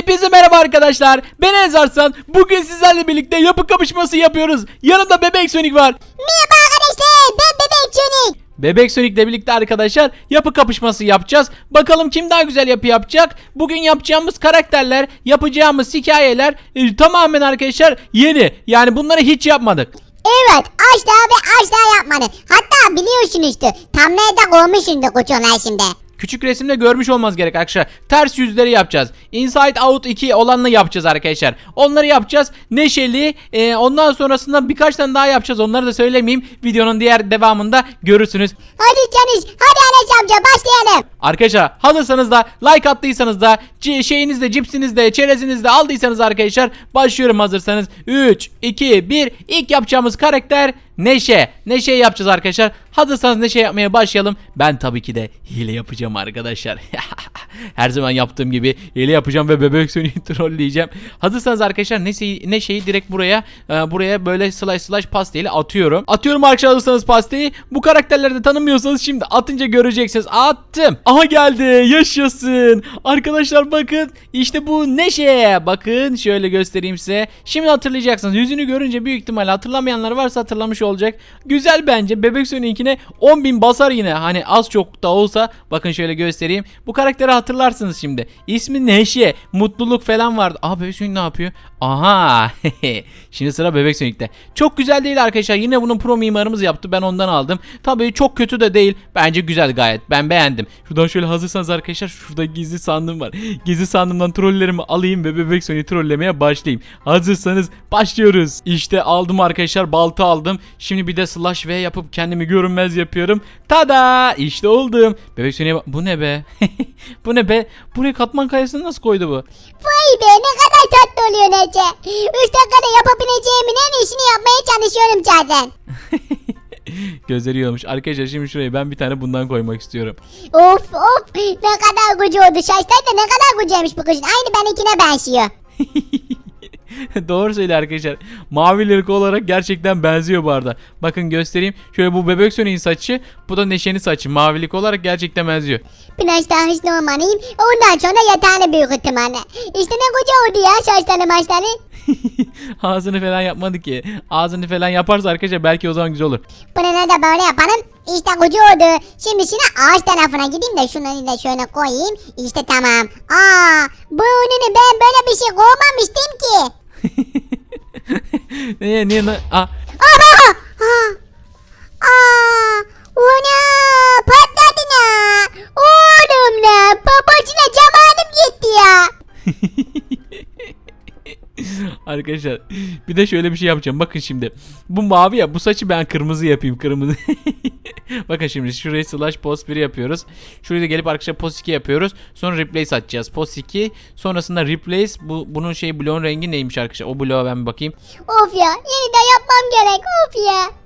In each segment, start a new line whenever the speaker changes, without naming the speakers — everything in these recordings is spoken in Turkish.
Hepinize merhaba arkadaşlar. Ben Enzarsan. Bugün sizlerle birlikte yapı kapışması yapıyoruz. Yanımda Bebek Sonic var.
Merhaba arkadaşlar ben Bebek Sonic.
Bebek Sonic'le birlikte arkadaşlar yapı kapışması yapacağız. Bakalım kim daha güzel yapı yapacak. Bugün yapacağımız karakterler, yapacağımız hikayeler e, tamamen arkadaşlar yeni. Yani bunları hiç yapmadık.
Evet asla ve asla yapmadı. Hatta biliyorsunuzdur. Tam nerede koymuşsundur kutular şimdi.
Küçük resimde görmüş olmaz gerek arkadaşlar. Ters yüzleri yapacağız. Inside Out 2 olanını yapacağız arkadaşlar. Onları yapacağız. Neşeli. e, ondan sonrasında birkaç tane daha yapacağız. Onları da söylemeyeyim. Videonun diğer devamında görürsünüz.
Hadi Canis hadi Enes amca başlayalım.
Arkadaşlar hazırsanız da like attıysanız da şeyinizde cipsinizde çerezinizde aldıysanız arkadaşlar başlıyorum hazırsanız 3 2 1 ilk yapacağımız karakter Neşe. Neşe yapacağız arkadaşlar. Hazırsanız Neşe yapmaya başlayalım. Ben tabii ki de hile yapacağım arkadaşlar. Her zaman yaptığım gibi hile yapacağım ve bebek sönüğü trolleyeceğim. Hazırsanız arkadaşlar Neşe'yi, Neşe'yi direkt buraya e, buraya böyle slash slash pasteyle atıyorum. Atıyorum arkadaşlar hazırsanız pasteyi. Bu karakterleri de tanımıyorsanız şimdi atınca göreceksiniz. Attım. Aha geldi. Yaşasın. Arkadaşlar bakın işte bu Neşe. Bakın şöyle göstereyim size. Şimdi hatırlayacaksınız. Yüzünü görünce büyük ihtimalle hatırlamayanlar varsa hatırlamış olacak. Güzel bence. Bebek Sönük'ine 10.000 basar yine. Hani az çok da olsa bakın şöyle göstereyim. Bu karakteri hatırlarsınız şimdi. İsmi Neşe. Mutluluk falan vardı. Aa Bebek Sönük ne yapıyor? Aha. şimdi sıra Bebek Sönük'te. Çok güzel değil arkadaşlar. Yine bunun pro mimarımız yaptı. Ben ondan aldım. Tabii çok kötü de değil. Bence güzel gayet. Ben beğendim. Şuradan şöyle hazırsanız arkadaşlar şurada gizli sandığım var. Gizli sandığımdan trollerimi alayım ve Bebek Sönük'ü trollemeye başlayayım. Hazırsanız başlıyoruz. İşte aldım arkadaşlar. Balta aldım. Şimdi bir de slash V yapıp kendimi görünmez yapıyorum. Tada! İşte oldum. Bebek Sönük'e bak- Bu ne be? bu ne be? Buraya katman kayasını nasıl koydu bu?
Vay be ne kadar tatlı oluyor Nece. Üç dakikada yapabileceğimin en iyisini yapmaya çalışıyorum zaten.
Gözleri yiyormuş. Arkadaşlar şimdi şuraya ben bir tane bundan koymak istiyorum.
Of of ne kadar koca oldu. Şaşlar da ne kadar kocaymış bu kızın. Aynı benimkine benziyor.
Doğru söyle arkadaşlar. Mavi ırk olarak gerçekten benziyor bu arada. Bakın göstereyim. Şöyle bu bebek sönüğün saçı. Bu da Neşe'nin saçı. Mavilik olarak gerçekten benziyor.
Biraz daha hızlı olmalıyım. Ondan sonra yatağını büyük ihtimalle. İşte ne koca oldu ya şaşlarını maçları.
Ağzını falan yapmadı ki. Ağzını falan yaparsa arkadaşlar belki o zaman güzel olur.
Bunu ne de böyle yapalım. İşte koca oldu. Şimdi şimdi ağaç tarafına gideyim de şunu da şöyle koyayım. İşte tamam. Aa, bu önünü ben böyle bir şey koymamıştım ki.
Niye niye ne? Aa,
Aha! Aa! Aa! Ona patladı na. Oğlum la babacına zamanım gitti ya.
Arkadaşlar bir de şöyle bir şey yapacağım. Bakın şimdi. Bu mavi ya bu saçı ben kırmızı yapayım kırmızı. Bakın şimdi şurayı slash post 1 yapıyoruz. Şurayı da gelip arkadaşlar post 2 yapıyoruz. Sonra replace atacağız. Post 2 sonrasında replace bu bunun şey bloğun rengi neymiş arkadaşlar? O bloğa ben bir bakayım.
Of ya yeniden yapmam gerek of ya.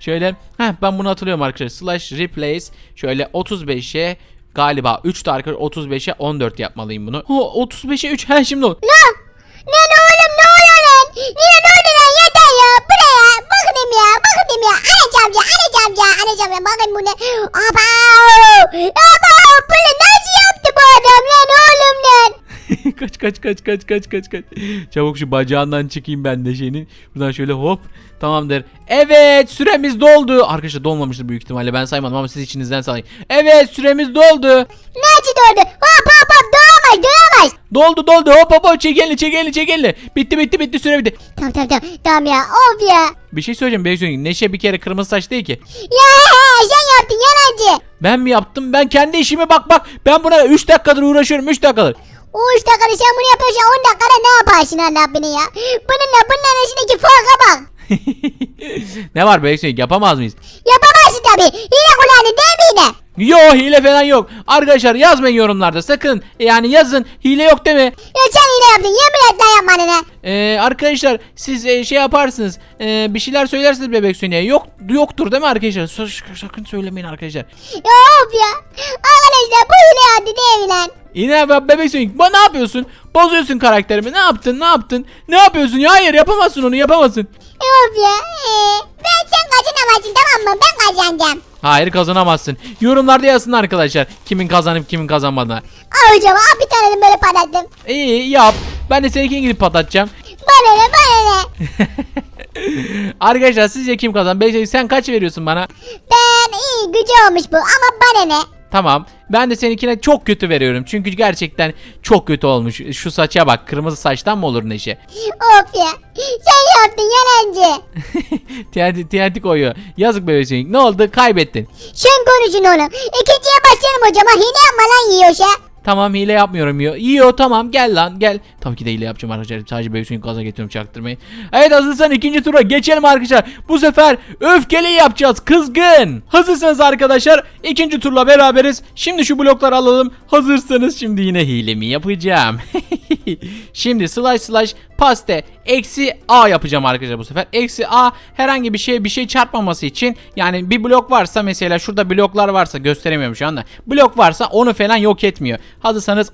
Şöyle heh, ben bunu hatırlıyorum arkadaşlar. Slash replace şöyle 35'e galiba 3 de arkadaşlar 35'e 14 yapmalıyım bunu. Ho 35'e 3 he şimdi oldu.
Ne Yine ne oldu lan yeter ya. Bu ne ya? Bakın ya bakın ya. Anacığım ya anacığım ya anacığım ya bakın bu ne? Abav. Abav. Bunu nasıl yaptı bu adam lan oğlum lan?
kaç kaç kaç kaç kaç kaç kaç. Çabuk şu bacağından çıkayım ben de şeyinin. Buradan şöyle hop. Tamamdır. Evet süremiz doldu. Arkadaşlar dolmamıştır büyük ihtimalle ben saymadım ama siz içinizden sayın. Evet süremiz doldu.
Nasıl doğdu? Hop hop hop doğamaz doğamaz.
Doldu doldu hop hop hop çek elini çek elini çek elini. Bitti bitti bitti süre bitti.
Tamam tamam tamam. Tamam ya of ya.
Bir şey söyleyeceğim Beyzun. Neşe bir kere kırmızı saç değil ki.
Ya sen yaptın yalancı.
Ben mi yaptım? Ben kendi işime bak bak. Ben buna 3 dakikadır uğraşıyorum 3 dakikadır.
O üç dakikada sen bunu yapıyorsan 10 dakikada ne yaparsın Allah beni ya? Bununla bunun arasındaki farka bak.
ne var Beyzun yapamaz mıyız?
Yapamazsın tabi. Hile kulağını değil miydi?
Yo hile falan yok. Arkadaşlar yazmayın yorumlarda sakın. Yani yazın hile yok değil mi?
Ya sen hile yaptın. Yemin et lan yapmadın ha.
Ee, arkadaşlar siz e, şey yaparsınız. e, bir şeyler söylersiniz bebek Sony'e. Yok yoktur değil mi arkadaşlar? Sa- sakın söylemeyin arkadaşlar.
Ya of ya. Arkadaşlar bu hile yaptı değil mi lan?
Yine bak bebek Sonic ba ne yapıyorsun? Bozuyorsun karakterimi. Ne yaptın? Ne yaptın? Ne yapıyorsun? Ya hayır yapamazsın onu yapamazsın.
Of ya. Ee, ben sen kazanamazsın tamam mı? Ben kazanacağım.
Hayır kazanamazsın. Yorumlarda yazsın arkadaşlar. Kimin kazanıp kimin kazanmadığını.
Al hocam al bir tane de böyle patlattım.
İyi yap. Ben de seninkini gidip patlatacağım.
Bana ne bana ne.
Arkadaşlar sizce kim kazan? Beyza sen kaç veriyorsun bana?
Ben iyi gücü olmuş bu ama bana ne.
Tamam. Ben de seninkine çok kötü veriyorum. Çünkü gerçekten çok kötü olmuş. Şu saça bak. Kırmızı saçtan mı olur Neşe?
Of ya. Sen yaptın yalancı.
TNT, TNT koyuyor. Yazık bebek Sonic. Ne oldu? Kaybettin.
Sen konuşun oğlum. İkinciye başlayalım hocam. Ha, Hile yapma lan yiyorsa.
Tamam hile yapmıyorum yiyor. Yiyor tamam gel lan gel. Tabii ki de hile yapacağım arkadaşlar. Sadece Sonic gaza getiriyorum çaktırmayı. Evet hazırsan ikinci tura geçelim arkadaşlar. Bu sefer öfkeli yapacağız. Kızgın. Hazırsanız arkadaşlar ikinci turla beraberiz. Şimdi şu blokları alalım. Hazırsanız şimdi yine hilemi yapacağım. şimdi slash slash paste eksi a yapacağım arkadaşlar bu sefer. Eksi a herhangi bir şeye bir şey çarpmaması için yani bir blok varsa mesela şurada bloklar varsa gösteremiyorum şu anda. Blok varsa onu falan yok etmiyor. Hazırsanız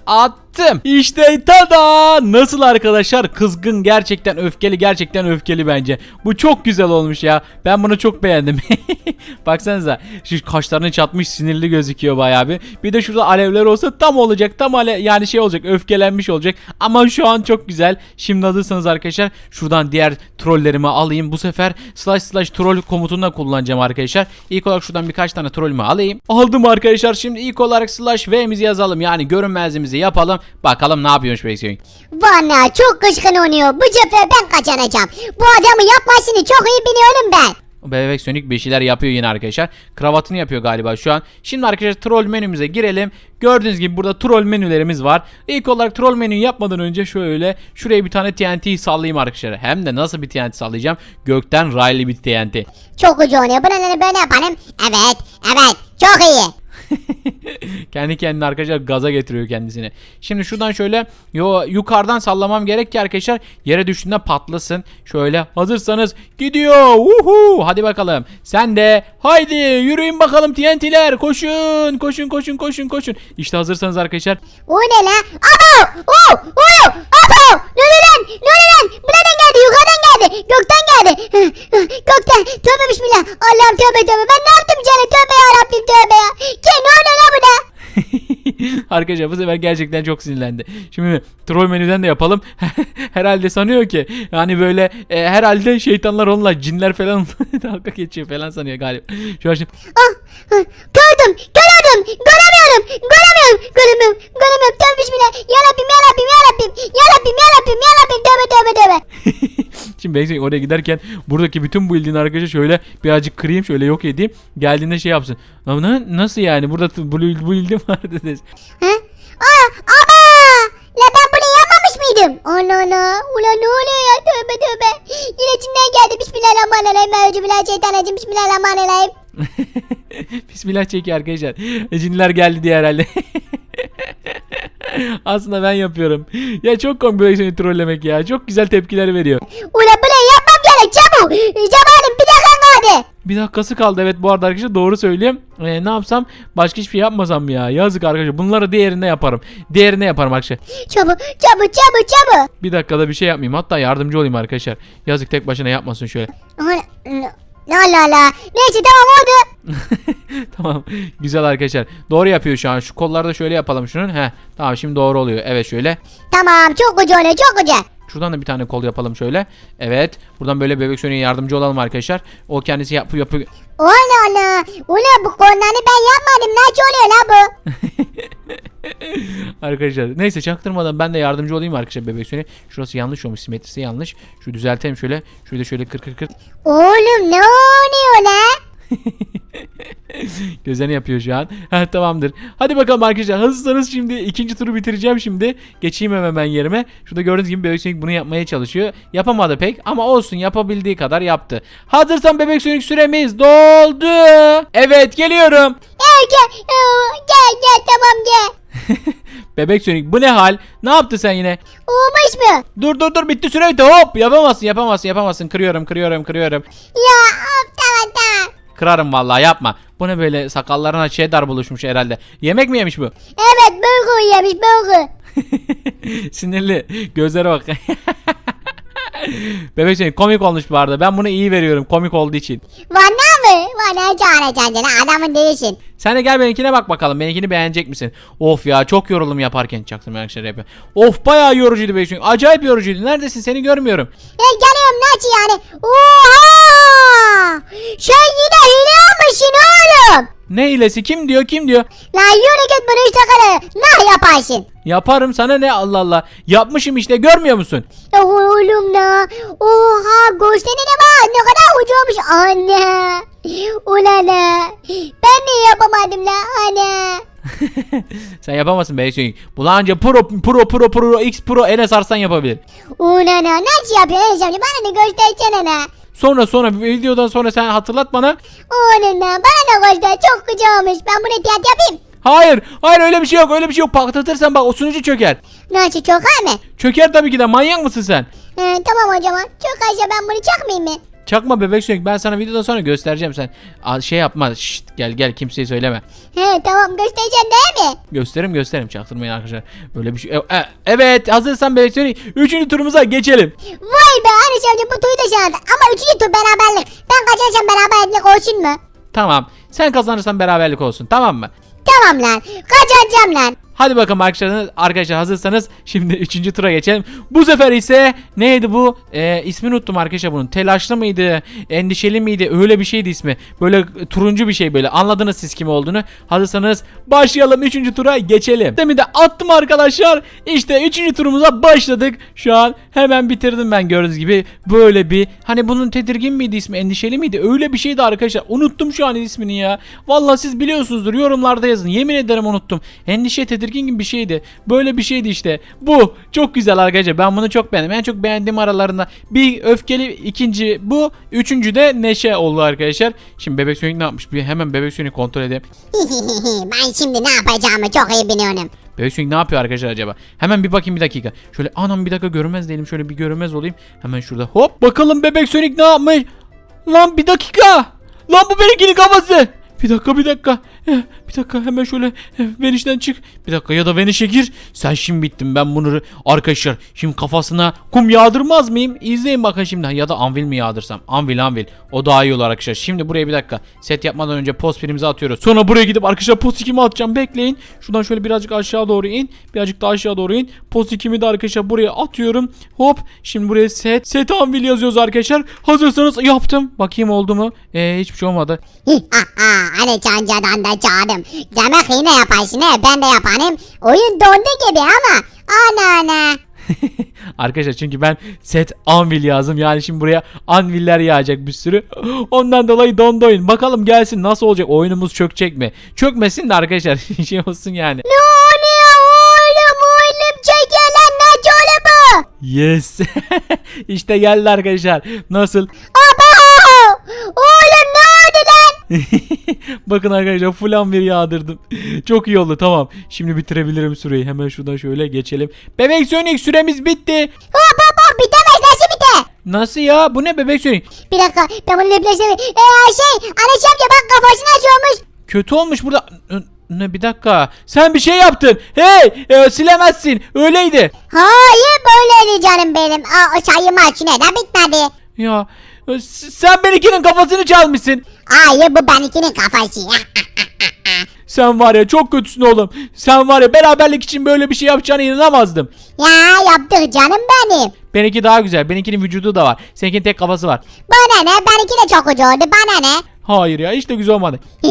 attım. İşte tada! Nasıl arkadaşlar? Kızgın gerçekten öfkeli gerçekten öfkeli bence. Bu çok güzel olmuş ya. Ben bunu çok beğendim. Baksanıza şu kaşlarını çatmış sinirli gözüküyor bayağı bir. Bir de şurada alevler olsa tam olacak. Tam ale yani şey olacak öfkelenmiş olacak. Ama şu an çok güzel. Şimdi hazırsanız arkadaşlar şuradan diğer trollerimi alayım. Bu sefer slash slash troll komutunu da kullanacağım arkadaşlar. İlk olarak şuradan birkaç tane trollümü alayım. Aldım arkadaşlar. Şimdi ilk olarak slash v'mizi yazalım. Yani görünmezliğimizi yapalım. Bakalım ne yapıyormuş Beysoy.
Valla çok kışkın oynuyor. Bu sefer ben kazanacağım. Bu adamı yapmasını çok iyi biliyorum ben.
Bebek Sonic bir şeyler yapıyor yine arkadaşlar. Kravatını yapıyor galiba şu an. Şimdi arkadaşlar troll menümüze girelim. Gördüğünüz gibi burada troll menülerimiz var. İlk olarak troll menüyü yapmadan önce şöyle şuraya bir tane TNT sallayayım arkadaşlar. Hem de nasıl bir TNT sallayacağım? Gökten raylı bir TNT.
Çok ucu oynuyor. Bunu ne böyle yapalım. Evet. Evet. Çok iyi.
Kendi kendine arkadaşlar gaza getiriyor kendisini. Şimdi şuradan şöyle yo yukarıdan sallamam gerek ki arkadaşlar yere düştüğünde patlasın. Şöyle hazırsanız gidiyor. Uhu! Hadi bakalım. Sen de haydi yürüyün bakalım TNT'ler. Koşun koşun koşun koşun koşun. İşte hazırsanız arkadaşlar
O ne lan? Abo! Oo! Oo! Abo! Ne lan? Ne lan? Bu nereden geldi? Yukarıdan geldi. Gökten geldi. Gökten. Tövbe bismillah. Allah'ım tövbe tövbe. Ben ne yaptım canım? Tövbe ya Rabbim tövbe ya. Ki ne oluyor lan bu da?
Arkadaşlar bu sefer gerçekten çok sinirlendi. Şimdi troll menüden de yapalım. herhalde sanıyor ki yani böyle e, herhalde şeytanlar onunla cinler falan dalga geçiyor falan sanıyor galiba. Şu an şimdi
Ah! ah, Gördüm. Görüyorum. Göremiyorum. Göremiyorum. Göremiyorum. Göremiyorum. Tövbe bismillah. Ya Rabbim ya Rabbim ya Rabbim. Ya Rabbim ya Rabbim ya Rabbim. Tövbe tövbe tövbe.
Şimdi Beyzing oraya giderken buradaki bütün bu bildiğin arkadaşlar şöyle birazcık kırayım şöyle yok edeyim. Geldiğinde şey yapsın. Ama nasıl yani burada bu, bildiğim var dedi.
Ha? Aa! Aba! La ben bunu yapmamış mıydım? Allah Allah. Ulan ne oluyor ya? Tövbe tövbe. Yine içinden geldi. Bismillahirrahmanirrahim. Euzubillahimineşşeytanirracim. Bismillahirrahmanirrahim.
Bismillah çekiyor arkadaşlar. Cinler geldi diye herhalde. Aslında ben yapıyorum. Ya çok komik böyle seni trollemek ya. Çok güzel tepkiler veriyor.
Ulan bunu yapmam gerek. Çabuk. Zamanım bir dakika kaldı.
Bir dakikası kaldı evet bu arada arkadaşlar doğru söyleyeyim. Ee, ne yapsam başka hiçbir şey yapmasam ya. Yazık arkadaşlar bunları diğerinde yaparım. Diğerinde yaparım arkadaşlar.
Çabuk çabuk çabuk çabuk.
Bir dakikada bir şey yapmayayım hatta yardımcı olayım arkadaşlar. Yazık tek başına yapmasın şöyle.
Ulan, La la la. Neyse tamam oldu.
tamam güzel arkadaşlar. Doğru yapıyor şu an. Şu kolları da şöyle yapalım şunun. Heh tamam şimdi doğru oluyor. Evet şöyle.
Tamam çok güzel oluyor çok güzel.
Şuradan da bir tane kol yapalım şöyle. Evet. Buradan böyle bebek Sonic'e yardımcı olalım arkadaşlar. O kendisi yapıyor yapıyor.
Ulan la. Ulan bu konuları ben yapmadım. Nasıl oluyor la bu?
arkadaşlar neyse çaktırmadan ben de yardımcı olayım arkadaşlar bebek Sonic. Şurası yanlış olmuş simetrisi yanlış. Şu düzeltelim şöyle. Şurada şöyle kır kır kır.
Oğlum ne oluyor la?
Gözlerini yapıyor şu an. Ha tamamdır. Hadi bakalım arkadaşlar. Hazırsanız şimdi ikinci turu bitireceğim şimdi. Geçeyim hemen ben yerime. Şurada gördüğünüz gibi Bebek Sonic bunu yapmaya çalışıyor. Yapamadı pek ama olsun yapabildiği kadar yaptı. Hazırsan Bebek Sonic süremiz doldu. Evet geliyorum.
Gel gel. Gel gel tamam gel.
Bebek Sonic bu ne hal? Ne yaptı sen yine?
Olmuş mu?
Dur dur dur bitti süre bitti hop yapamazsın yapamazsın yapamazsın kırıyorum kırıyorum kırıyorum.
Ya of tamam tamam.
Kırarım vallahi yapma. Bu ne böyle sakallarına cheddar buluşmuş herhalde. Yemek mi yemiş bu?
Evet burger yemiş burger.
Sinirli. Gözlere bak. Bebek Sonic komik olmuş bu arada. Ben bunu iyi veriyorum komik olduğu için.
Valla Bana çağıracaksın canım adamın değilsin.
Sen de gel benimkine bak bakalım. Benimkini beğenecek misin? Of ya çok yoruldum yaparken çaktım arkadaşlar yapıyor. Of bayağı yorucuydu be çünkü. Acayip yorucuydu. Neredesin? Seni görmüyorum.
Ya geliyorum nasıl yani? Oha! Sen yine hile yapmışsın oğlum.
Ne hilesi? Kim diyor? Kim diyor?
Lan yürü git bunu işte kadar. Nah yaparsın.
Yaparım sana ne Allah Allah. Yapmışım işte görmüyor musun?
Ya oğlum da. Oha gösterine bak ne kadar ucuymuş anne. Ulan ha. Ben niye yapamadım la anne.
Sen yapamazsın be Hüseyin. Bu anca pro pro pro pro x pro Enes Arslan yapabilir.
Ulan ha nasıl yapıyorsun Enes amca bana da göstersene la.
Sonra sonra videodan sonra sen hatırlat bana.
Da bana da göster çok güzelmiş. Ben bunu tiyat yapayım.
Hayır, hayır öyle bir şey yok. Öyle bir şey yok. Patlatırsan bak o sunucu çöker.
Nasıl ha mı?
Çöker tabii ki de. Manyak mısın sen?
He, tamam o zaman. Çok ben bunu çakmayayım mı?
Çakma bebek sönük. Ben sana videodan sonra göstereceğim sen. Aa, şey yapma. Şşt, gel gel kimseye söyleme.
He tamam göstereceğim değil mi?
Gösterim gösterim. Çaktırmayın arkadaşlar. Böyle bir şey. E- e- evet hazırsan bebek sönük. Üçüncü turumuza geçelim.
Vay be Enes amca bu tuyu da şandı. Ama üçüncü tur beraberlik. Ben kaçarsam beraberlik olsun mu?
Tamam. Sen kazanırsan beraberlik olsun. Tamam mı?
Tamam lan. Kaçacağım lan.
Hadi bakalım arkadaşlar, arkadaşlar hazırsanız şimdi 3. tura geçelim. Bu sefer ise neydi bu? Ee, ismini unuttum arkadaşlar bunun. Telaşlı mıydı? Endişeli miydi? Öyle bir şeydi ismi. Böyle turuncu bir şey böyle. Anladınız siz kim olduğunu. Hazırsanız başlayalım 3. tura geçelim. Demi de attım arkadaşlar. İşte 3. turumuza başladık. Şu an hemen bitirdim ben gördüğünüz gibi. Böyle bir hani bunun tedirgin miydi ismi? Endişeli miydi? Öyle bir şeydi arkadaşlar. Unuttum şu an ismini ya. Vallahi siz biliyorsunuzdur. Yorumlarda yazın. Yemin ederim unuttum. Endişe tedirgin gibi bir şeydi. Böyle bir şeydi işte. Bu çok güzel arkadaşlar. Ben bunu çok beğendim. En çok beğendiğim aralarında bir öfkeli ikinci bu. Üçüncü de neşe oldu arkadaşlar. Şimdi bebek sönük ne yapmış? Bir hemen bebek sönük kontrol edeyim.
ben şimdi ne yapacağımı çok iyi biliyorum.
Bebek sönük ne yapıyor arkadaşlar acaba? Hemen bir bakayım bir dakika. Şöyle anam bir dakika görünmez değilim. Şöyle bir görünmez olayım. Hemen şurada hop. Bakalım bebek sönük ne yapmış? Lan bir dakika. Lan bu benimkinin kafası. Bir dakika bir dakika. Bir dakika hemen şöyle eh, Veniş'ten çık. Bir dakika ya da Veniş'e gir. Sen şimdi bittin ben bunu arkadaşlar şimdi kafasına kum yağdırmaz mıyım? İzleyin bakın şimdi ya da anvil mi yağdırsam? Anvil anvil. O daha iyi olur arkadaşlar. Şimdi buraya bir dakika. Set yapmadan önce post pirimizi atıyoruz. Sonra buraya gidip arkadaşlar post 2'mi atacağım. Bekleyin. Şuradan şöyle birazcık aşağı doğru in. Birazcık daha aşağı doğru in. Post 2'mi de arkadaşlar buraya atıyorum. Hop. Şimdi buraya set. Set anvil yazıyoruz arkadaşlar. Hazırsanız yaptım. Bakayım oldu mu? Ee, hiçbir şey olmadı.
Enes amcadan da çağırdım. Demek yine yaparsın he ben de yaparım. Oyun dondu gibi ama. Ana ana.
Arkadaşlar çünkü ben set anvil yazdım. Yani şimdi buraya anviller yağacak bir sürü. Ondan dolayı dondu oyun. Bakalım gelsin nasıl olacak? Oyunumuz çökecek mi? Çökmesin de arkadaşlar şey olsun yani.
Ne oluyor oğlum oğlum çekilen ne bu?
Yes. işte geldi arkadaşlar. Nasıl?
Aba! Oğlum ne?
Bakın arkadaşlar full anvil yağdırdım. Çok iyi oldu tamam. Şimdi bitirebilirim süreyi. Hemen şuradan şöyle geçelim. Bebek Sonic süremiz bitti.
Hop hop bitemez nasıl biter?
Nasıl ya? Bu ne bebek Sonic?
Bir dakika ben bunu lebleştireyim. Eee şey Enes amca bak kafasını açıyormuş.
Kötü olmuş burada. Ne bir dakika. Sen bir şey yaptın. Hey, e, silemezsin. Öyleydi.
Hayır böyleydi canım benim. Aa çayımı aç ne de bitmedi.
Ya e, s- sen benimkinin kafasını çalmışsın.
Hayır bu benimkinin kafası.
Sen var ya çok kötüsün oğlum. Sen var ya beraberlik için böyle bir şey yapacağına inanamazdım.
ya yaptık canım benim.
Benimki daha güzel. Benimkinin vücudu da var. Seninkinin tek kafası var.
Bana ne benimki de çok ucu oldu bana ne?
Hayır ya hiç de güzel olmadı.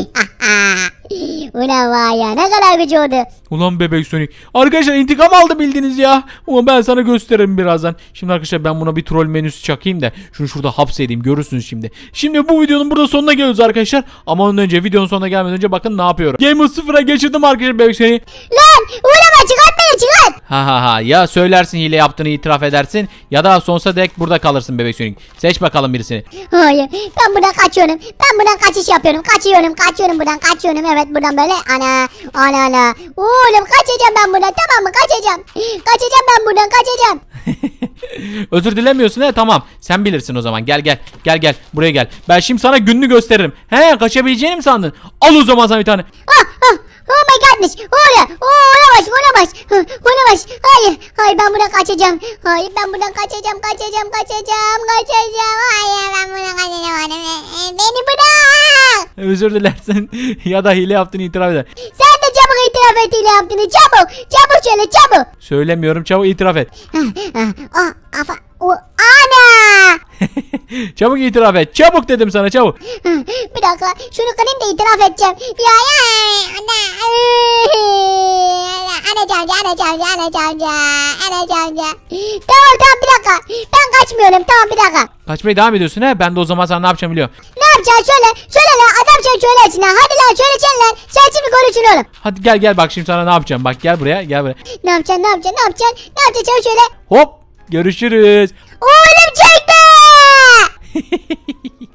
Ulan var ya ne kadar gücü oldu.
Ulan bebek Sonic. Arkadaşlar intikam aldı bildiniz ya. Ama ben sana gösteririm birazdan. Şimdi arkadaşlar ben buna bir troll menüsü çakayım da şunu şurada hapsedeyim görürsünüz şimdi. Şimdi bu videonun burada sonuna geliyoruz arkadaşlar. Ama ondan önce videonun sonuna gelmeden önce bakın ne yapıyorum. Game 0'a geçirdim arkadaşlar bebek Sonic.
Lan uğrama çıkart beni çıkart.
Ha ha ha ya söylersin hile yaptığını itiraf edersin ya da sonsuza dek burada kalırsın bebek Sonic. Seç bakalım birisini.
Hayır ben buradan kaçıyorum. Ben buradan kaçış yapıyorum. Kaçıyorum kaçıyorum buradan kaçıyorum. Evet buradan böyle ana ana ana. Oğlum kaçacağım ben buradan tamam mı kaçacağım. Kaçacağım ben buradan kaçacağım.
Özür dilemiyorsun he tamam. Sen bilirsin o zaman. Gel gel. Gel gel. Buraya gel. Ben şimdi sana gününü gösteririm. He kaçabileceğini mi sandın? Al o zaman sana bir tane.
Ah, ah, oh my godness. Ola. Oh, olamaz, olamaz. Huh, Olamaz. Hayır, hayır ben buradan kaçacağım. Hayır ben buradan kaçacağım, kaçacağım, kaçacağım, kaçacağım. Hayır ben buradan kaçacağım. Beni bırak.
Özür dilersin. ya da hile yaptığını itiraf eder.
Sen de çabuk itiraf et ile yaptığını. Çabuk, çabuk söyle, çabuk.
Söylemiyorum çabuk itiraf et.
Ah, ah, ah, afa, o, ana.
çabuk itiraf et. Çabuk dedim sana çabuk.
Bir dakika şunu kırayım da itiraf edeceğim. Ya ya ana. Ana camca ana camca ana camca ana camca. Tamam tamam bir dakika. Ben kaçmıyorum tamam bir dakika.
Kaçmaya devam ediyorsun he. Ben de o zaman sana ne yapacağım biliyorum.
Ne yapacaksın söyle. Söyle lan adam sen söylesin ha. Hadi lan söylesene lan. Sen şimdi konuşun oğlum.
Hadi gel gel bak şimdi sana ne yapacağım. Bak gel buraya gel buraya.
Ne yapacaksın ne yapacaksın ne yapacaksın. Ne yapacaksın sen söyle.
Hop görüşürüz.
Oğlum çekti. ¡He!